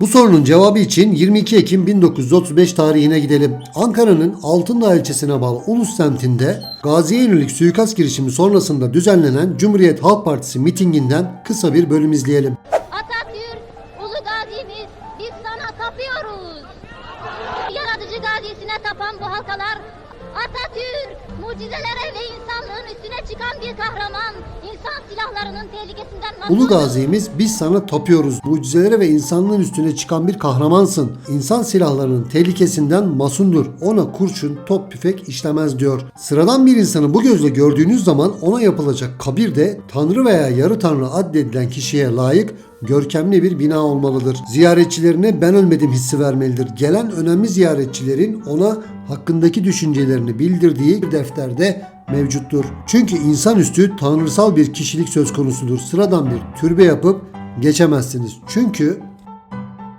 Bu sorunun cevabı için 22 Ekim 1935 tarihine gidelim. Ankara'nın Altındağ ilçesine bağlı Ulus semtinde Gazi'ye yönelik suikast girişimi sonrasında düzenlenen Cumhuriyet Halk Partisi mitinginden kısa bir bölüm izleyelim. Atatürk, ulu gazimiz, biz sana tapıyoruz. Yaratıcı gazisine tapan bu halkalar, Atatürk, mucizelere ve insanlığın üstüne çıkan bir kahraman, silahlarının tehlikesinden Ulu. Gazi'miz biz sana tapıyoruz. Mucizelere ve insanlığın üstüne çıkan bir kahramansın. İnsan silahlarının tehlikesinden masundur. Ona kurşun, top, tüfek işlemez diyor. Sıradan bir insanı bu gözle gördüğünüz zaman ona yapılacak kabir de Tanrı veya yarı Tanrı addedilen kişiye layık görkemli bir bina olmalıdır. Ziyaretçilerine ben ölmedim hissi vermelidir. Gelen önemli ziyaretçilerin ona hakkındaki düşüncelerini bildirdiği bir defterde mevcuttur. Çünkü insanüstü tanrısal bir kişilik söz konusudur. Sıradan bir türbe yapıp geçemezsiniz. Çünkü